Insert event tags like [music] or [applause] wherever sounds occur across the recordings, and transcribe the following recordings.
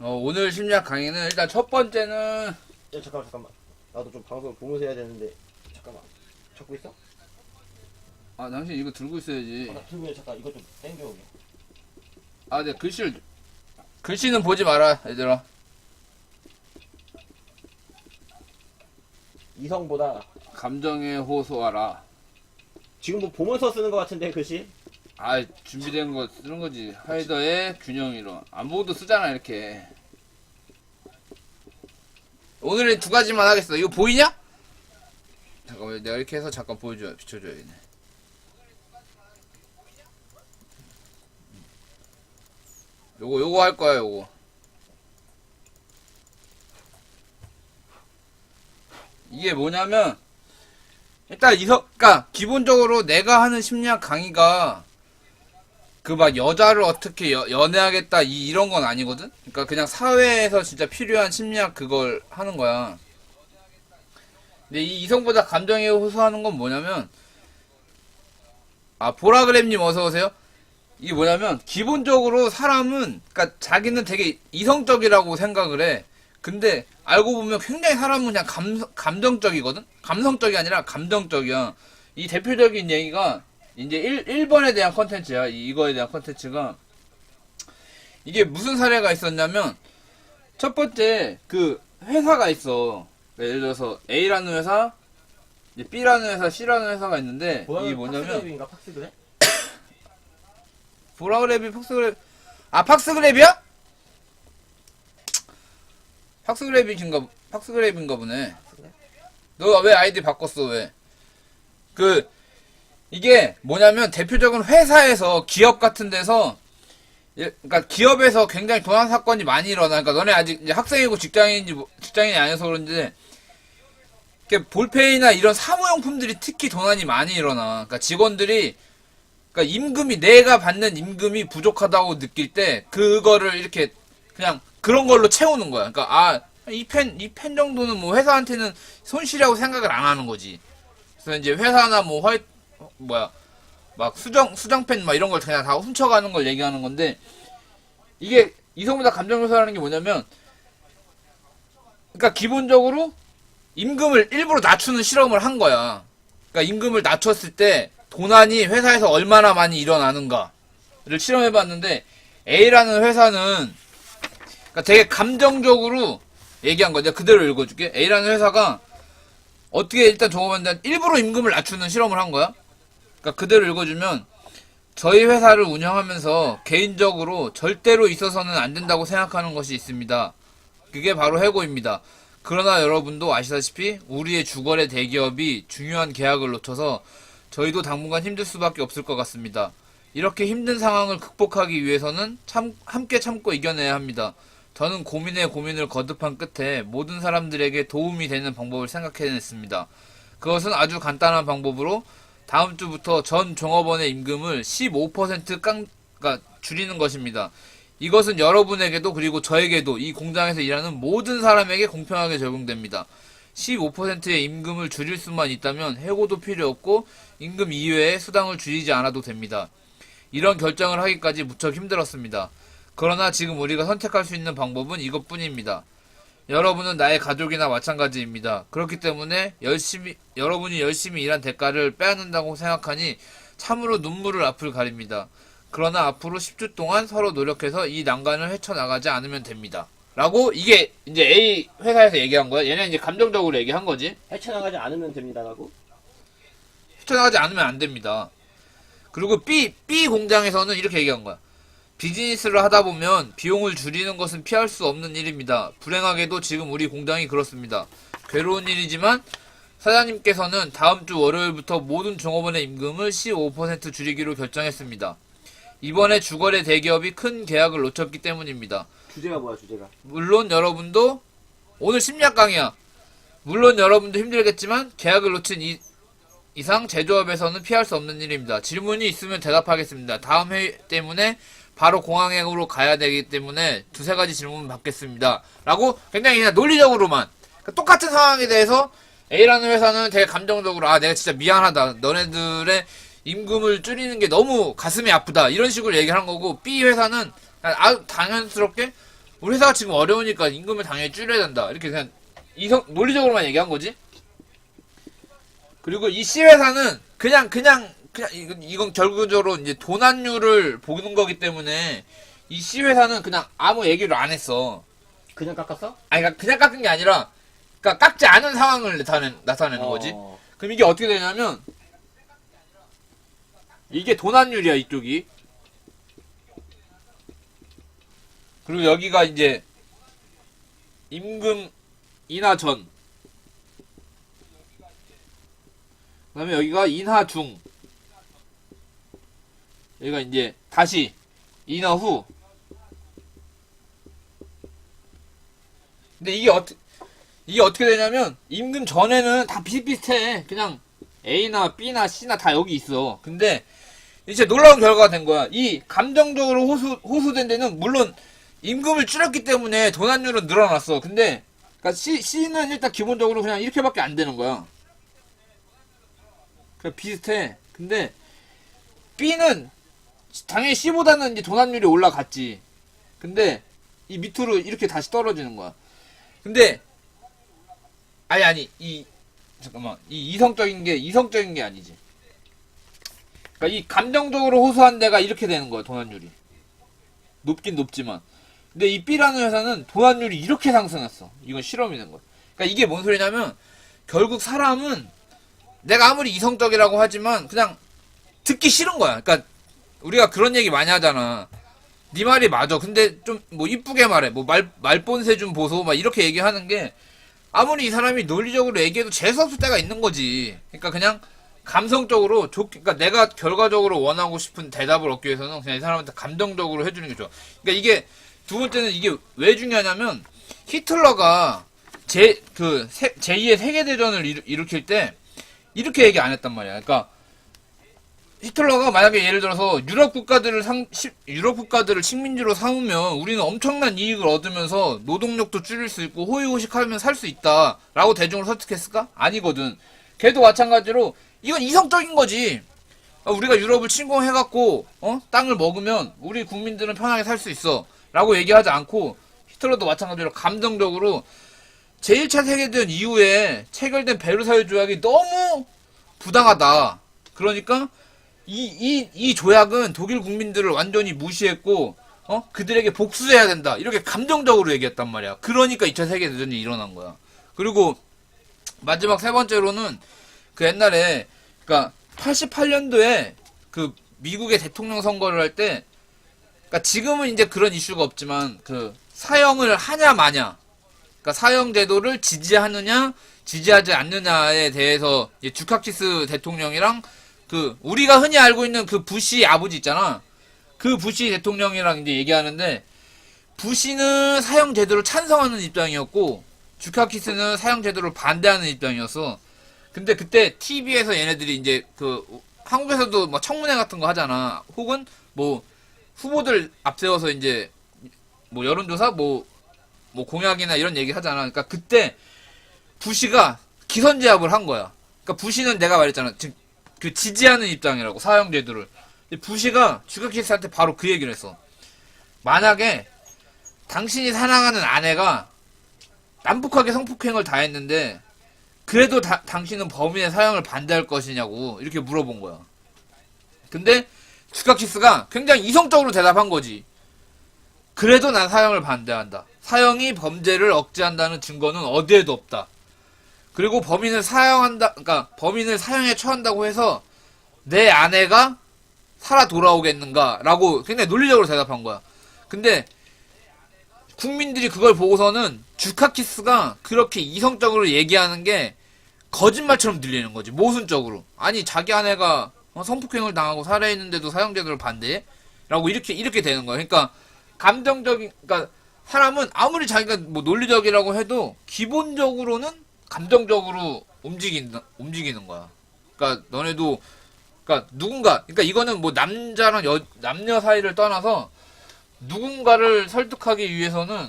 어, 오늘 심리학 강의는 일단 첫 번째는 야 잠깐만 잠깐만 나도 좀 방송 보면서 해야 되는데 잠깐만 잡고 있어? 아 당신 이거 들고 있어야지. 아, 나 들고 있네. 잠깐 이거 좀 땡겨 오게 아, 네 글씨를 글씨는 보지 마라, 얘들아. 이성보다 감정에 호소하라. 지금 뭐 보면서 쓰는 것 같은데 글씨? 아, 준비된 거 쓰는 거지. 하이더의 균형 이론. 안보고도 쓰잖아, 이렇게. 오늘은 두 가지만 하겠어. 이거 보이냐? 잠깐만, 내가 이렇게 해서 잠깐 보여줘, 비춰줘야겠네. 요거, 요거 할 거야, 요거. 이게 뭐냐면, 일단 이석, 그니까, 기본적으로 내가 하는 심리학 강의가, 그 막 여자를 어떻게 여- 연애하겠다 이, 이런 건 아니거든? 그러니까 그냥 사회에서 진짜 필요한 심리학 그걸 하는 거야. 근데 이 이성보다 감정에 호소하는 건 뭐냐면 아 보라그램님 어서 오세요. 이게 뭐냐면 기본적으로 사람은 그러니까 자기는 되게 이성적이라고 생각을 해. 근데 알고 보면 굉장히 사람은 그냥 감, 감정적이거든? 감성적이 아니라 감정적이야. 이 대표적인 얘기가 이제 1, 1번에 대한 컨텐츠야. 이- 이거에 대한 컨텐츠가. 이게 무슨 사례가 있었냐면, 첫 번째, 그, 회사가 있어. 예를 들어서, A라는 회사, B라는 회사, C라는 회사가 있는데, 이게 뭐냐면, 팍스그랩인가 팍스그랩? [coughs] 아, 팍스그래비야? 팍스그래비인가, 팍스그래비인가 보네. 너 왜 아이디 바꿨어, 왜? 그, 이게 뭐냐면 대표적인 회사에서 기업 같은 데서 예, 그러니까 기업에서 굉장히 도난 사건이 많이 일어나. 그러니까 너네 아직 이제 학생이고 직장인인지 뭐- 직장인이 아니어서 그런지 이렇게 볼페이나 이런 사무용품들이 특히 도난이 많이 일어나. 그러니까 직원들이 그러니까 임금이 내가 받는 임금이 부족하다고 느낄 때 그거를 이렇게 그냥 그런 걸로 채우는 거야. 그러니까 아 이 펜 이 펜 정도는 뭐 회사한테는 손실이라고 생각을 안 하는 거지. 그래서 이제 회사나 뭐 화이 어, 뭐야 막 수정 수정펜 막 이런 걸 그냥 다 훔쳐가는 걸 얘기하는 건데 이게 이성보다 감정 묘사라는 게 뭐냐면 그러니까 기본적으로 임금을 일부러 낮추는 실험을 한 거야. 그러니까 임금을 낮췄을 때 도난이 회사에서 얼마나 많이 일어나는가를 실험해 봤는데 A라는 회사는 그러니까 되게 감정적으로 얘기한 거야. 내가 그대로 읽어줄게. A라는 회사가 어떻게 일단 적어봤는데 일부러 임금을 낮추는 실험을 한 거야. 그러니까 그대로 읽어주면 저희 회사를 운영하면서 개인적으로 절대로 있어서는 안 된다고 생각하는 것이 있습니다. 그게 바로 해고입니다. 그러나 여러분도 아시다시피 우리의 주거래 대기업이 중요한 계약을 놓쳐서 저희도 당분간 힘들 수밖에 없을 것 같습니다. 이렇게 힘든 상황을 극복하기 위해서는 참, 함께 참고 이겨내야 합니다. 저는 고민에 고민을 거듭한 끝에 모든 사람들에게 도움이 되는 방법을 생각해냈습니다. 그것은 아주 간단한 방법으로 다음 주부터 전 종업원의 임금을 15% 깡, 그러니까 줄이는 것입니다. 이것은 여러분에게도 그리고 저에게도 이 공장에서 일하는 모든 사람에게 공평하게 적용됩니다. 15%의 임금을 줄일 수만 있다면 해고도 필요 없고 임금 이외에 수당을 줄이지 않아도 됩니다. 이런 결정을 하기까지 무척 힘들었습니다. 그러나 지금 우리가 선택할 수 있는 방법은 이것뿐입니다. 여러분은 나의 가족이나 마찬가지입니다. 그렇기 때문에 열심히 여러분이 열심히 일한 대가를 빼앗는다고 생각하니 참으로 눈물을 앞을 가립니다. 그러나 앞으로 10주 동안 서로 노력해서 이 난관을 헤쳐나가지 않으면 됩니다. 라고 이게 이제 A 회사에서 얘기한 거야. 얘는 이제 감정적으로 얘기한 거지. 헤쳐나가지 않으면 됩니다라고? 헤쳐나가지 않으면 안 됩니다. 그리고 B, B 공장에서는 이렇게 얘기한 거야. 비즈니스를 하다 보면 비용을 줄이는 것은 피할 수 없는 일입니다. 불행하게도 지금 우리 공장이 그렇습니다. 괴로운 일이지만 사장님께서는 다음 주 월요일부터 모든 종업원의 임금을 15% 줄이기로 결정했습니다. 이번에 주거래 대기업이 큰 계약을 놓쳤기 때문입니다. 주제가 뭐야 주제가? 물론 여러분도 오늘 심리학 강의야. 물론 여러분도 힘들겠지만 계약을 놓친 이, 이상 제조업에서는 피할 수 없는 일입니다. 질문이 있으면 대답하겠습니다. 다음 회의 때문에 바로 공항행으로 가야 되기 때문에 두세 가지 질문 받겠습니다. 라고 굉장히 그냥 논리적으로만 그러니까 똑같은 상황에 대해서 A라는 회사는 되게 감정적으로 아 내가 진짜 미안하다. 너네들의 임금을 줄이는 게 너무 가슴이 아프다. 이런 식으로 얘기를 한 거고 B 회사는 아주 당연스럽게 우리 회사가 지금 어려우니까 임금을 당연히 줄여야 된다. 이렇게 그냥 이성 논리적으로만 얘기한 거지. 그리고 이 C 회사는 그냥 그냥 그냥 이건, 이건 결국적으로 이제 도난율을 보는 거기 때문에 이 C 회사는 그냥 아무 얘기를 안 했어. 그냥 깎았어? 아니 그러니까 그냥 깎은 게 아니라 그러니까 깎지 않은 상황을 나타내, 나타내는 거지. 어. 그럼 이게 어떻게 되냐면 이게 도난율이야 이쪽이. 그리고 여기가 이제 임금 인하 전. 그다음에 여기가 인하 중. 여기가 이제 다시 인하 후. 근데 이게 어떻게 이게 어떻게 되냐면 임금 전에는 다 비슷비슷해. 그냥 A나 B나 C나 다 여기 있어. 근데 이제 놀라운 결과가 된 거야. 이 감정적으로 호수 호소된 데는 물론 임금을 줄였기 때문에 도난율은 늘어났어. 근데 그러니까 C, C는 일단 기본적으로 그냥 이렇게밖에 안 되는 거야. 그냥 비슷해. 근데 B는 당연히 C보다는 이제 도난율이 올라갔지. 근데 이 밑으로 이렇게 다시 떨어지는 거야. 근데 아니 아니 이 잠깐만 이 이성적인 게 이성적인 게 아니지. 그러니까 이 감정적으로 호소한 데가 이렇게 되는 거야 도난율이 높긴 높지만 근데 이 B라는 회사는 도난율이 이렇게 상승했어. 이건 실험이 된 거야. 그러니까 이게 뭔 소리냐면 결국 사람은 내가 아무리 이성적이라고 하지만 그냥 듣기 싫은 거야. 그러니까 우리가 그런 얘기 많이 하잖아. 네 말이 맞아. 근데 좀 뭐 이쁘게 말해. 뭐 말 말본새 좀 보소. 막 이렇게 얘기하는 게 아무리 이 사람이 논리적으로 얘기해도 재수 없을 때가 있는 거지. 그러니까 그냥 감성적으로 좋 그러니까 내가 결과적으로 원하고 싶은 대답을 얻기 위해서는 그냥 이 사람한테 감정적으로 해주는 게 좋아. 그러니까 이게 두 번째는 이게 왜 중요하냐면 히틀러가 제 그 제2의 세계 대전을 일, 일으킬 때 이렇게 얘기 안 했단 말이야. 그러니까 히틀러가 만약에 예를 들어서 유럽 국가들을 상, 시- 유럽 국가들을 식민지로 삼으면 우리는 엄청난 이익을 얻으면서 노동력도 줄일 수 있고 호의호식하면 살 수 있다라고 대중을 설득했을까? 아니거든. 걔도 마찬가지로 이건 이성적인 거지. 아, 우리가 유럽을 침공해갖고 어 땅을 먹으면 우리 국민들은 편하게 살 수 있어라고 얘기하지 않고 히틀러도 마찬가지로 감정적으로 제1차 세계대전 이후에 체결된 베르사유 조약이 너무 부당하다. 그러니까 이, 이, 이 조약은 독일 국민들을 완전히 무시했고, 어? 그들에게 복수해야 된다. 이렇게 감정적으로 얘기했단 말이야. 그러니까 2차 세계대전이 일어난 거야. 그리고, 마지막 세 번째로는, 그 옛날에, 그니까, 88년도에, 그, 미국의 대통령 선거를 할 때, 그니까 지금은 이제 그런 이슈가 없지만, 그, 사형을 하냐 마냐. 그니까 사형 제도를 지지하느냐, 지지하지 않느냐에 대해서, 주카키스 대통령이랑 그 우리가 흔히 알고 있는 그 부시 아버지 있잖아. 그 부시 대통령이랑 이제 얘기하는데 부시는 사형 제도를 찬성하는 입장이었고 주카키스는 사형 제도를 반대하는 입장이었어. 근데 그때 TV에서 얘네들이 이제 그 한국에서도 뭐 청문회 같은 거 하잖아. 혹은 뭐 후보들 앞세워서 이제 뭐 여론조사 뭐 뭐 공약이나 이런 얘기 하잖아. 그러니까 그때 부시가 기선제압을 한 거야. 그러니까 부시는 내가 말했잖아. 지금 그 지지하는 입장이라고 사형 제도를. 근데 부시가 주카키스한테 바로 그 얘기를 했어. 만약에 당신이 사랑하는 아내가 남북하게 성폭행을 다 했는데 그래도 다- 당신은 범인의 사형을 반대할 것이냐고 이렇게 물어본 거야. 근데 주카키스가 굉장히 이성적으로 대답한 거지. 그래도 난 사형을 반대한다. 사형이 범죄를 억제한다는 증거는 어디에도 없다. 그리고 범인을 사형한다, 그러니까 범인을 사형에 처한다고 해서 내 아내가 살아 돌아오겠는가라고 굉장히 논리적으로 대답한 거야. 근데 국민들이 그걸 보고서는 주카키스가 그렇게 이성적으로 얘기하는 게 거짓말처럼 들리는 거지 모순적으로. 아니 자기 아내가 어, 성폭행을 당하고 살해했는데도 사형제도를 반대해? 라고 이렇게 이렇게 되는 거야. 그러니까 감정적인, 그러니까 사람은 아무리 자기가 뭐 논리적이라고 해도 기본적으로는 감정적으로 움직인다, 움직이는 거야. 그러니까 너네도 그러니까 누군가 그러니까 이거는 뭐 남자랑 여, 남녀 사이를 떠나서 누군가를 설득하기 위해서는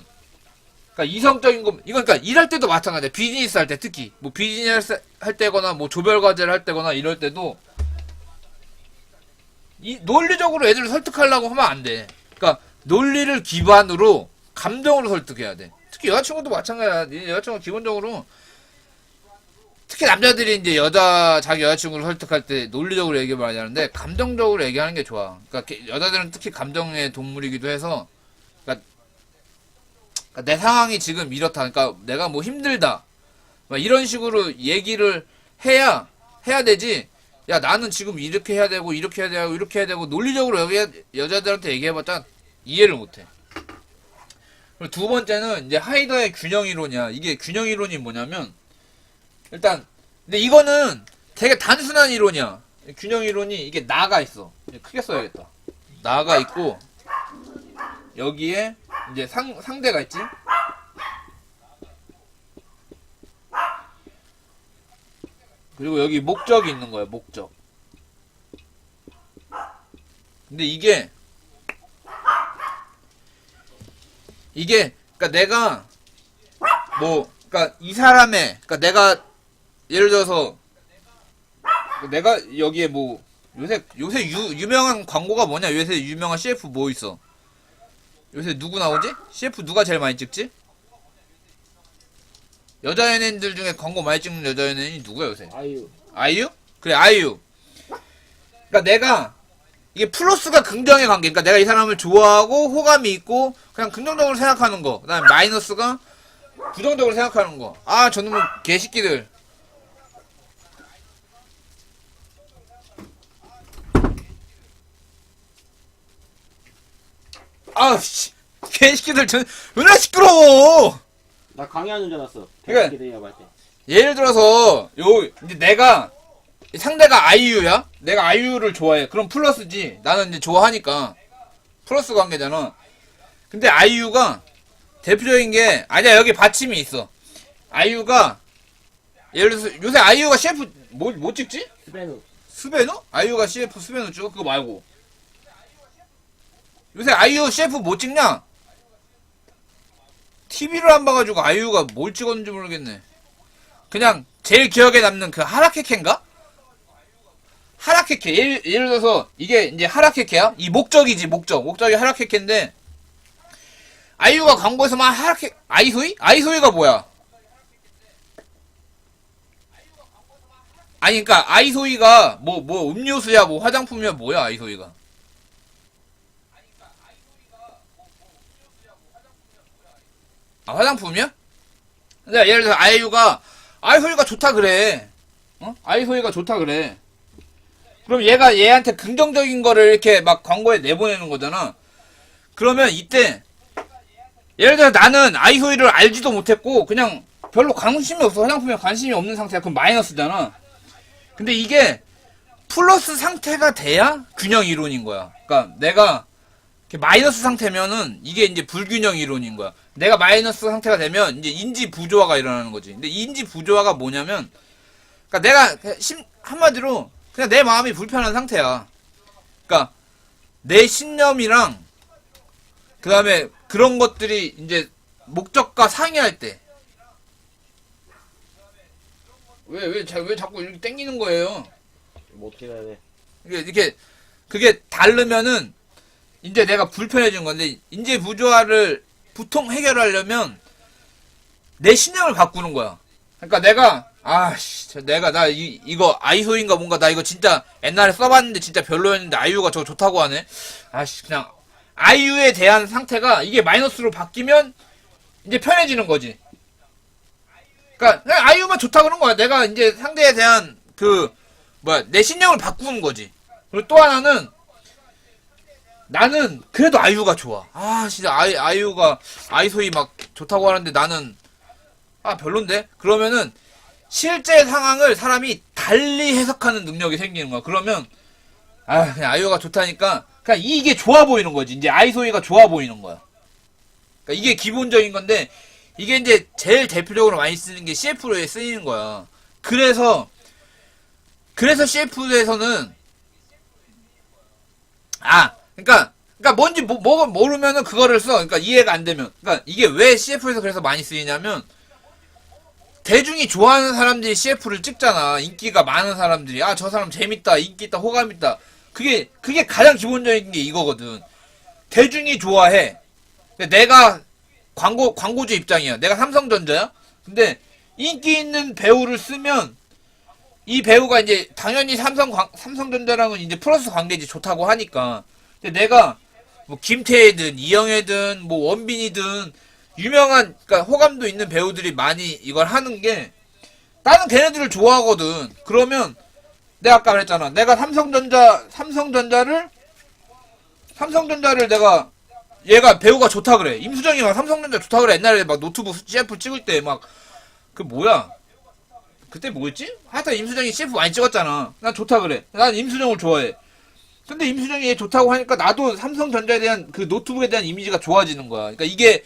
그러니까 이성적인 거 이건 그러니까 일할 때도 마찬가지야. 비즈니스 할 때 특히 뭐 비즈니스 할 때거나 뭐 조별 과제를 할 때거나 이럴 때도 이 논리적으로 애들을 설득하려고 하면 안 돼. 그러니까 논리를 기반으로 감정으로 설득해야 돼. 특히 여자친구도 마찬가지야. 이 여자친구 기본적으로 특히 남자들이 이제 여자 자기 여자친구를 설득할 때 논리적으로 얘기 많이 하는데 감정적으로 얘기하는 게 좋아. 그러니까 게- 여자들은 특히 감정의 동물이기도 해서 그러니까, 그러니까 내 상황이 지금 이렇다. 그러니까 내가 뭐 힘들다. 막 이런 식으로 얘기를 해야 해야 되지. 야 나는 지금 이렇게 해야 되고 이렇게 해야 되고 이렇게 해야 되고 논리적으로 여기 여자들한테 얘기해봤자 이해를 못해. 그리고 두 번째는 이제 하이더의 균형 이론이야. 이게 균형 이론이 뭐냐면 일단 근데 이거는 되게 단순한 이론이야. 균형 이론이 이게 나가 있어. 크게 써야겠다. 나가 있고 여기에 이제 상 상대가 있지. 그리고 여기 목적이 있는 거야. 목적. 근데 이게 이게 그러니까 내가 뭐 그러니까 이 사람의 그러니까 내가 예를 들어서 내가 여기에 뭐 요새 요새 유, 유명한 광고가 뭐냐? 요새 유명한 CF 뭐 있어? 요새 누구 나오지? CF 누가 제일 많이 찍지? 여자 연예인들 중에 광고 많이 찍는 여자 연예인이 누구야 요새? 아유. 아이유? 그래 아이유. 그러니까 내가 이게 플러스가 긍정의 관계. 그러니까 내가 이 사람을 좋아하고 호감이 있고 그냥 긍정적으로 생각하는 거. 그다음에 마이너스가 부정적으로 생각하는 거아 저놈은 개새끼들 아 씨 개새끼들 저 왜나 시끄러워 나 강의하는 줄 알았어 그러니까- 할때 예를 들어서 요 이제 내가 상대가 아이유야. 내가 아이유를 좋아해. 그럼 플러스지. 나는 이제 좋아하니까 플러스 관계잖아. 근데 아이유가 대표적인 게 아니야 여기 받침이 있어. 아이유가 예를 들어서 요새 아이유가 CF 뭐, 뭐 찍지? 스페누 스베누? 아이유가 CF 스베누 찍어? 그거 말고 요새 아이유 CF 뭐 찍냐? TV를 안 봐가지고 아이유가 뭘 찍었는지 모르겠네 그냥 제일 기억에 남는 그 하라케케인가? 하라케케 예를, 예를 들어서 이게 이제 하라케케야? 이 목적이지 목적 목적이 하라케케인데 아이유가 광고에서 막 하라케 아이소이? 아이소이가 뭐야? 아니 그니까 아이소이가 뭐 뭐 음료수야 뭐 화장품이야 뭐야 아이소이가 아 화장품이야? 근데 예를 들어서 아이유가 아이소이가 좋다 그래 어? 아이소이가 좋다 그래 그럼 얘가 얘한테 긍정적인 거를 이렇게 막 광고에 내보내는 거잖아 그러면 이때 예를 들어 나는 아이소이를 알지도 못했고 그냥 별로 관심이 없어 화장품에 관심이 없는 상태야 그럼 마이너스잖아 근데 이게 플러스 상태가 돼야 균형 이론인 거야. 그러니까 내가 마이너스 상태면은 이게 이제 불균형 이론인 거야. 내가 마이너스 상태가 되면 이제 인지 부조화가 일어나는 거지. 근데 인지 부조화가 뭐냐면, 그러니까 내가 심, 한마디로 그냥 내 마음이 불편한 상태야. 그러니까 내 신념이랑 그 다음에 그런 것들이 이제 목적과 상이할 때. 왜, 왜, 자, 왜 자꾸 이렇게 땡기는 거예요? 뭐 어떻게 해야 돼 이게 이렇게 그게 다르면은 이제 내가 불편해진 건데 인재 부조화를 보통 해결하려면 내 신념을 바꾸는 거야. 그러니까 내가 아씨 저 내가 나 이 이거 아이소인가 뭔가 나 이거 진짜 옛날에 써봤는데 진짜 별로였는데 아이유가 저거 좋다고 하네. 아씨 그냥 아이유에 대한 상태가 이게 마이너스로 바뀌면 이제 편해지는 거지. 그러니까 그냥 아이유만 좋다 그런 거야. 내가 이제 상대에 대한 그 뭐야 내 신념을 바꾸는 거지. 그리고 또 하나는 나는 그래도 아이유가 좋아. 아 진짜 아이 아이유가 아이소이 막 좋다고 하는데 나는 아 별론데. 그러면은 실제 상황을 사람이 달리 해석하는 능력이 생기는 거야. 그러면 아 그냥 아이유가 좋다니까 그냥 이게 좋아 보이는 거지. 이제 아이소이가 좋아 보이는 거야. 그러니까 이게 기본적인 건데 이게 이제 제일 대표적으로 많이 쓰는 게 CF로에 쓰이는 거야. 그래서 그래서 CF에서는 아 그러니까 그러니까 뭔지 뭐, 뭐 모르면은 그거를 써. 그러니까 이해가 안 되면. 그러니까 이게 왜 CF에서 그래서 많이 쓰이냐면 대중이 좋아하는 사람들이 CF를 찍잖아. 인기가 많은 사람들이 아 저 사람 재밌다, 인기 있다, 호감 있다. 그게 그게 가장 기본적인 게 이거거든. 대중이 좋아해. 내가 광고 광고주 입장이야. 내가 삼성전자야. 근데 인기 있는 배우를 쓰면 이 배우가 이제 당연히 삼성 광- 삼성전자랑은 이제 플러스 관계지 좋다고 하니까. 내가 뭐 김태희든 이영애든 뭐 원빈이든 유명한 그러니까 호감도 있는 배우들이 많이 이걸 하는 게 나는 걔네들을 좋아하거든. 그러면 내가 아까 그랬잖아. 내가 삼성전자 삼성전자를 삼성전자를 내가 얘가 배우가 좋다 그래. 임수정이 막 삼성전자 좋다 그래. 옛날에 막 노트북 CF 찍을 때 막 그 뭐야? 그때 뭐였지? 하여튼 임수정이 CF 많이 찍었잖아. 난 좋다 그래. 난 임수정을 좋아해. 근데 임수정이 얘 좋다고 하니까 나도 삼성전자에 대한 그 노트북에 대한 이미지가 좋아지는 거야. 그러니까 이게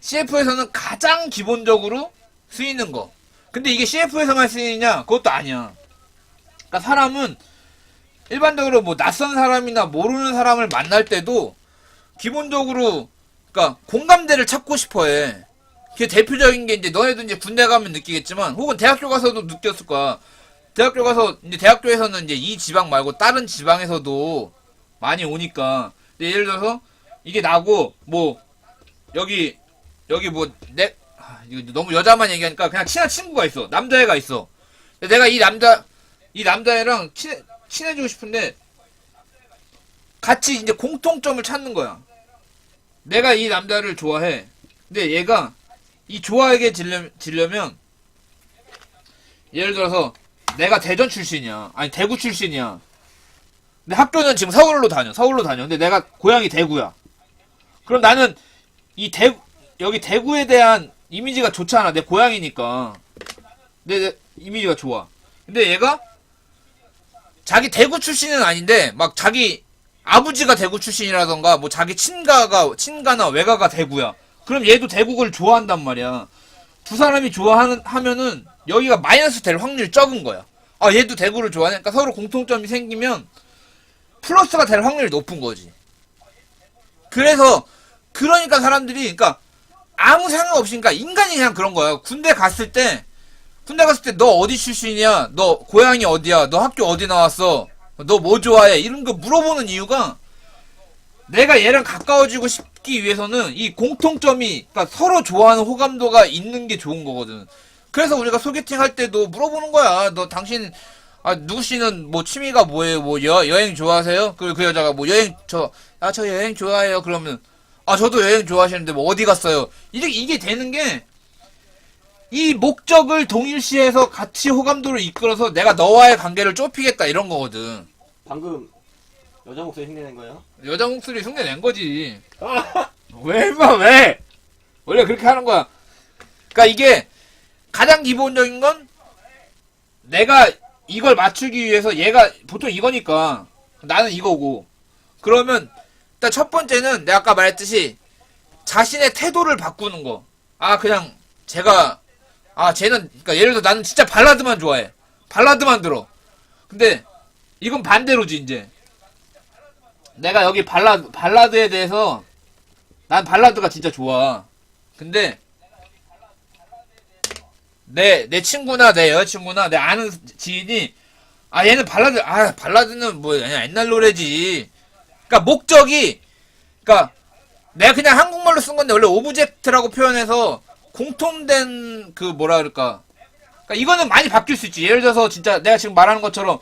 CF에서는 가장 기본적으로 쓰이는 거. 근데 이게 CF에서만 쓰이냐? 그것도 아니야. 그러니까 사람은 일반적으로 뭐 낯선 사람이나 모르는 사람을 만날 때도 기본적으로 그러니까 공감대를 찾고 싶어해. 그게 대표적인 게 이제 너네도 이제 군대 가면 느끼겠지만 혹은 대학교 가서도 느꼈을 거야. 대학교 가서 이제 대학교에서는 이제 이 지방 말고 다른 지방에서도 많이 오니까. 예를 들어서 이게 나고 뭐 여기 여기 뭐내 아, 이거 너무 여자만 얘기하니까 그냥 친한 친구가 있어. 남자애가 있어. 내가 이 남자 이 남자애랑 친해 친해지고 싶은데 같이 이제 공통점을 찾는 거야. 내가 이 남자를 좋아해. 근데 얘가 이 좋아하게 지려, 지려면 예를 들어서 내가 대전 출신이야. 아니 대구 출신이야. 근데 학교는 지금 서울로 다녀. 서울로 다녀. 근데 내가 고향이 대구야. 그럼 나는 이대 여기 대구에 대한 이미지가 좋잖아. 내 고향이니까. 내, 내 이미지가 좋아. 근데 얘가 자기 대구 출신은 아닌데 막 자기 아버지가 대구 출신이라던가 뭐 자기 친가가 친가나 외가가 대구야. 그럼 얘도 대구를 좋아한단 말이야. 두 사람이 좋아하는 하면은 여기가 마이너스 될 확률이 적은 거야. 아 얘도 대구를 좋아하니까 서로 공통점이 생기면 플러스가 될 확률이 높은 거지. 그래서 그러니까 사람들이 그러니까 아무 생각 없이 그러니까 인간이 그냥 그런 거야. 군대 갔을 때 군대 갔을 때 너 어디 출신이야? 너 고향이 어디야? 너 학교 어디 나왔어? 너 뭐 좋아해? 이런 거 물어보는 이유가 내가 얘랑 가까워지고 싶 기 위해서는 이 공통점이 그러니까 서로 좋아하는 호감도가 있는 게 좋은 거거든. 그래서 우리가 소개팅 할 때도 물어보는 거야. 너 당신 아 누구 씨는 뭐 취미가 뭐예요? 뭐 여, 여행 좋아하세요? 그, 그 여자가 뭐 여행 저 아 저 여행 좋아해요. 그러면 아 저도 여행 좋아하시는데 뭐 어디 갔어요? 이게 이게 되는 게 이 목적을 동일시해서 같이 호감도를 이끌어서 내가 너와의 관계를 좁히겠다 이런 거거든. 방금 여자 목소리 흉내낸 거예요? 여자 목소리 흉내 낸 거지. 왜, 임마, 왜? 원래 그렇게 하는 거야. 그니까 이게 가장 기본적인 건 내가 이걸 맞추기 위해서 얘가 보통 이거니까 나는 이거고. 그러면 일단 첫 번째는 내가 아까 말했듯이 자신의 태도를 바꾸는 거. 아, 그냥 제가, 아, 쟤는, 그니까 예를 들어 나는 진짜 발라드만 좋아해. 발라드만 들어. 근데 이건 반대로지, 이제. 내가 여기 발라드, 발라드에 대해서 난 발라드가 진짜 좋아. 근데 내, 내 친구나 내 여자친구나 내 아는 지인이 아 얘는 발라드 아 발라드는 뭐 그냥 옛날 노래지. 그러니까 목적이 그러니까 내가 그냥 한국말로 쓴 건데 원래 오브젝트라고 표현해서 공통된 그 뭐라 그럴까. 그러니까 이거는 많이 바뀔 수 있지. 예를 들어서 진짜 내가 지금 말하는 것처럼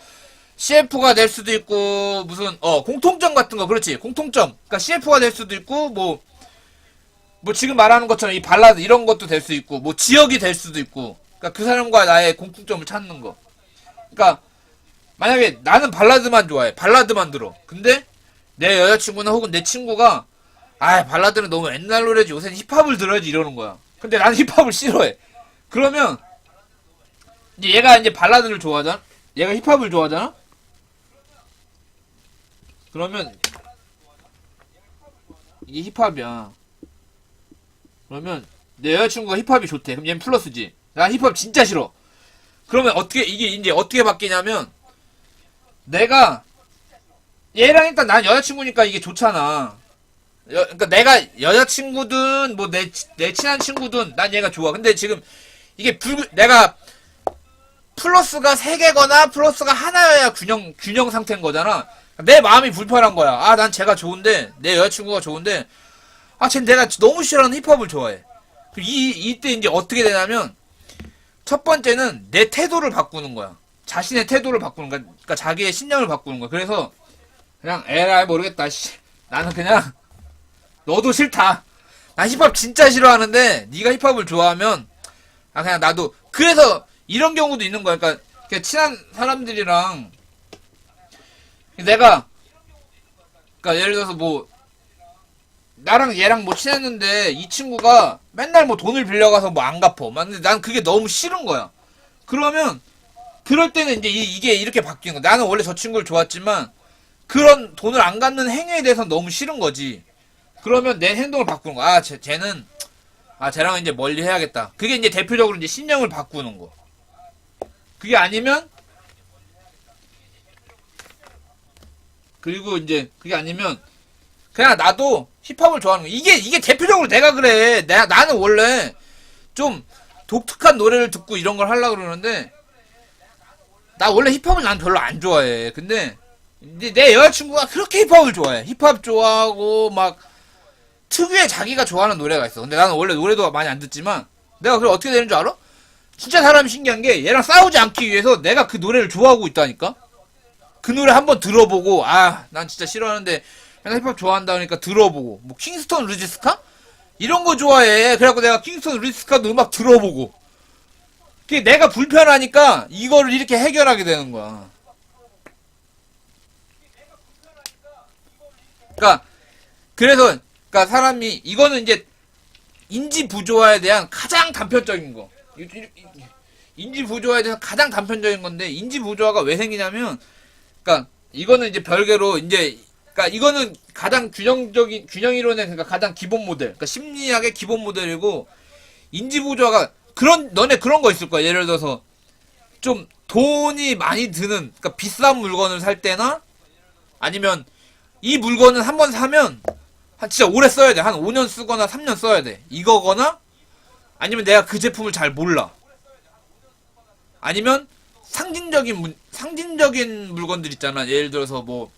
CF가 될 수도 있고 무슨 어 공통점 같은 거 그렇지. 공통점. 그러니까 CF가 될 수도 있고 뭐뭐 지금 말하는 것처럼 이 발라드 이런 것도 될 수 있고 뭐 지역이 될 수도 있고 그러니까 그 사람과 나의 공통점을 찾는 거. 그러니까 만약에 나는 발라드만 좋아해. 발라드만 들어. 근데 내 여자친구나 혹은 내 친구가 아 발라드는 너무 옛날 노래지. 요새는 힙합을 들어야지 이러는 거야. 근데 나는 힙합을 싫어해. 그러면 이제 얘가 이제 발라드를 좋아하잖아? 얘가 힙합을 좋아하잖아 그러면 이게 힙합이야. 그러면 내 여자친구가 힙합이 좋대. 그럼 얘는 플러스지. 나 힙합 진짜 싫어. 그러면 어떻게 이게 이제 어떻게 바뀌냐면 내가 얘랑 일단 난 여자친구니까 이게 좋잖아. 여, 그러니까 내가 여자친구든 뭐 내 내 친한 친구든 난 얘가 좋아. 근데 지금 이게 불 내가 플러스가 세 개거나 플러스가 하나여야 균형 균형 상태인 거잖아. 내 마음이 불편한 거야. 아, 난 제가 좋은데 내 여자친구가 좋은데 아, 쟤 내가 너무 싫어하는 힙합을 좋아해. 이, 이때 이제 어떻게 되냐면, 첫 번째는 내 태도를 바꾸는 거야. 자신의 태도를 바꾸는 거야. 그러니까 자기의 신념을 바꾸는 거야. 그래서, 그냥, 에라이, 모르겠다, 씨. 나는 그냥, 너도 싫다. 나 힙합 진짜 싫어하는데, 네가 힙합을 좋아하면, 아, 그냥 나도, 그래서, 이런 경우도 있는 거야. 그러니까, 친한 사람들이랑, 내가, 그러니까 예를 들어서 뭐, 나랑 얘랑 뭐 친했는데 이 친구가 맨날 뭐 돈을 빌려가서 뭐 안 갚어. 근데 난 그게 너무 싫은 거야. 그러면 그럴 때는 이제 이, 게 이렇게 바뀌는 거야. 나는 원래 저 친구를 좋았지만 그런 돈을 안 갚는 행위에 대해서 너무 싫은 거지. 그러면 내 행동을 바꾸는 거야. 아, 쟤, 쟤는 아, 쟤랑 이제 멀리 해야겠다. 그게 이제 대표적으로 이제 신념을 바꾸는 거. 그게 아니면 그리고 이제 그게 아니면 그냥 나도 힙합을 좋아하는 거야. 이게 이게 대표적으로 내가 그래. 내가 나는 원래 좀 독특한 노래를 듣고 이런 걸 하려고 그러는데 나 원래 힙합을 난 별로 안 좋아해. 근데 내 여자친구가 그렇게 힙합을 좋아해. 힙합 좋아하고 막 특유의 자기가 좋아하는 노래가 있어. 근데 나는 원래 노래도 많이 안 듣지만 내가 그래 어떻게 되는 줄 알아? 진짜 사람이 신기한 게 얘랑 싸우지 않기 위해서 내가 그 노래를 좋아하고 있다니까. 그 노래 한번 들어보고 아 난 진짜 싫어하는데 맨날 힙합 좋아한다 그러니까 들어보고. 뭐 킹스톤 루지스카? 이런 거 좋아해. 그래갖고 내가 킹스톤 루지스카도 음악 들어보고. 그게 내가 불편하니까 이거를 이렇게 해결하게 되는 거야. 그러니까 그래서 그러니까 사람이 이거는 이제 인지 부조화에 대한 가장 단편적인 거. 인지 부조화에 대해서 가장 단편적인 건데 인지 부조화가 왜 생기냐면 그러니까 이거는 이제 별개로 이제 그러니까 이거는 가장 균형적인 균형 이론의 그러니까 가장 기본 모델. 그러니까 심리학의 기본 모델이고 인지 부조화가 그런 너네 그런 거 있을 거야. 예를 들어서 좀 돈이 많이 드는 그러니까 비싼 물건을 살 때나 아니면 이 물건은 한 번 사면 한 진짜 오래 써야 돼. 한 5년 쓰거나 3년 써야 돼. 이거거나 아니면 내가 그 제품을 잘 몰라. 아니면 상징적인 문- 상징적인 물건들 있잖아. 예를 들어서 뭐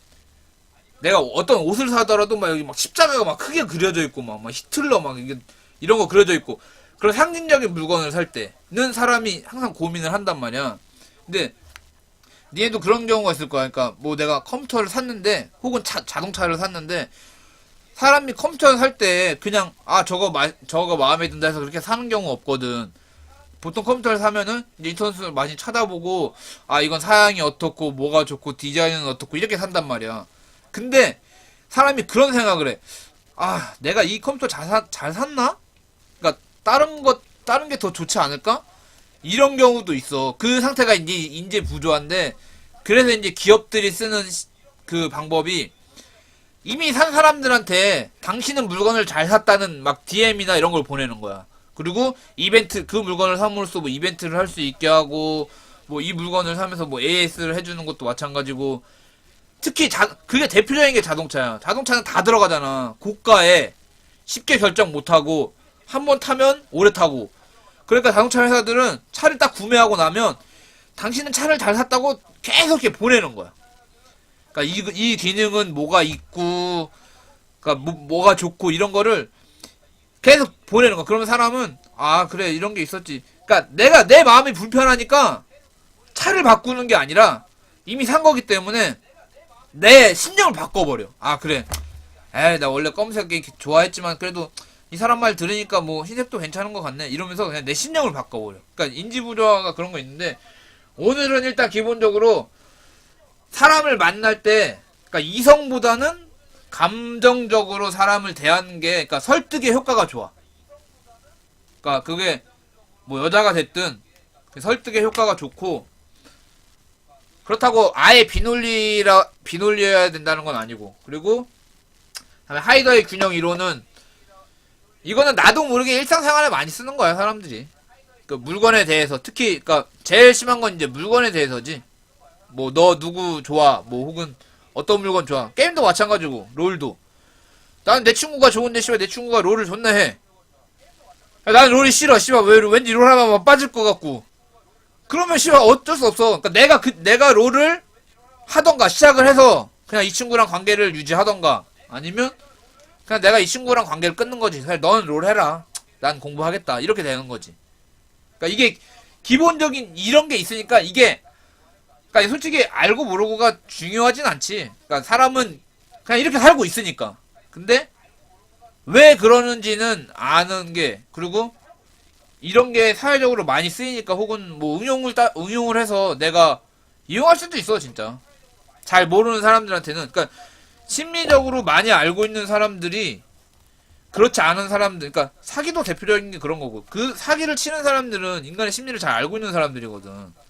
내가 어떤 옷을 사더라도 막 여기 막 십자가가 막 크게 그려져 있고 막, 막 히틀러 막 이게 이런 거 그려져 있고 그런 상징적인 물건을 살 때는 사람이 항상 고민을 한단 말이야. 근데 니네도 그런 경우가 있을 거야. 그러니까 뭐 내가 컴퓨터를 샀는데 혹은 차, 자동차를 샀는데 사람이 컴퓨터를 살 때 그냥 아 저거 마, 저거 마음에 든다 해서 그렇게 사는 경우 없거든. 보통 컴퓨터를 사면은 인터넷을 많이 찾아보고 아 이건 사양이 어떻고 뭐가 좋고 디자인은 어떻고 이렇게 산단 말이야. 근데 사람이 그런 생각을 해. 아 내가 이 컴퓨터 잘, 사, 잘 샀나? 그러니까 다른 것 다른 게 더 좋지 않을까? 이런 경우도 있어. 그 상태가 이제 인재 부조화인데 그래서 이제 기업들이 쓰는 시- 그 방법이 이미 산 사람들한테 당신은 물건을 잘 샀다는 막 DM이나 이런 걸 보내는 거야. 그리고 이벤트 그 물건을 삼으로써 뭐 이벤트를 할 수 있게 하고 뭐 이 물건을 사면서 뭐 AS를 해주는 것도 마찬가지고 특히 자 그게 대표적인 게 자동차야. 자동차는 다 들어가잖아. 고가에 쉽게 결정 못 하고 한 번 타면 오래 타고. 그러니까 자동차 회사들은 차를 딱 구매하고 나면 당신은 차를 잘 샀다고 계속 이렇게 보내는 거야. 그러니까 이, 이 기능은 뭐가 있고, 그러니까 뭐, 뭐가 좋고 이런 거를 계속 보내는 거야. 그러면 사람은 아 그래 이런 게 있었지. 그러니까 내가 내 마음이 불편하니까 차를 바꾸는 게 아니라 이미 산 거기 때문에 내 신념을 바꿔버려. 아 그래. 에이 나 원래 검은색 이 좋아했지만 그래도 이 사람 말 들으니까 뭐 흰색도 괜찮은 것 같네. 이러면서 그냥 내 신념을 바꿔버려. 그러니까 인지부조화가 그런 거 있는데 오늘은 일단 기본적으로 사람을 만날 때 그러니까 이성보다는 감정적으로 사람을 대하는 게 그러니까 설득의 효과가 좋아. 그러니까 그게 뭐 여자가 됐든 설득의 효과가 좋고 그렇다고 아예 비논리라 비논리여야 된다는 건 아니고 그리고 다음에 하이더의 균형 이론은 이거는 나도 모르게 일상생활에 많이 쓰는 거야 사람들이 그 물건에 대해서 특히 그러니까 제일 심한 건 이제 물건에 대해서지 뭐 너 누구 좋아 뭐 혹은 어떤 물건 좋아 게임도 마찬가지고 롤도 나는 내 친구가 좋은데 씨발 내 친구가 롤을 존나 해 야, 나는 롤이 싫어 씨발 왜 왠지 롤 하면 막 빠질 것 같고 그러면 씨발 어쩔 수 없어 그러니까 내가 그 내가 롤을 하던가 시작을 해서 그냥 이 친구랑 관계를 유지하던가 아니면 그냥 내가 이 친구랑 관계를 끊는 거지. 사실 너는 롤 해라. 난 공부하겠다. 이렇게 되는 거지. 그러니까 이게 기본적인 이런 게 있으니까 이게 그러니까 솔직히 알고 모르고가 중요하진 않지. 그러니까 사람은 그냥 이렇게 살고 있으니까. 근데 왜 그러는지는 아는 게 그리고 이런 게 사회적으로 많이 쓰이니까 혹은 뭐 응용을 따, 응용을 해서 내가 이용할 수도 있어 진짜. 잘 모르는 사람들한테는 그러니까 심리적으로 많이 알고 있는 사람들이 그렇지 않은 사람들, 그러니까 사기도 대표적인 게 그런 거고 그 사기를 치는 사람들은 인간의 심리를 잘 알고 있는 사람들이거든.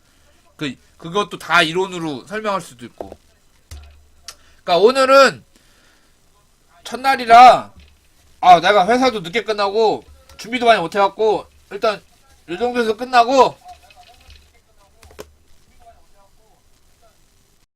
그 그것도 다 이론으로 설명할 수도 있고. 그러니까 오늘은 첫날이라 아 내가 회사도 늦게 끝나고 준비도 많이 못 해갖고 일단 이 정도에서 끝나고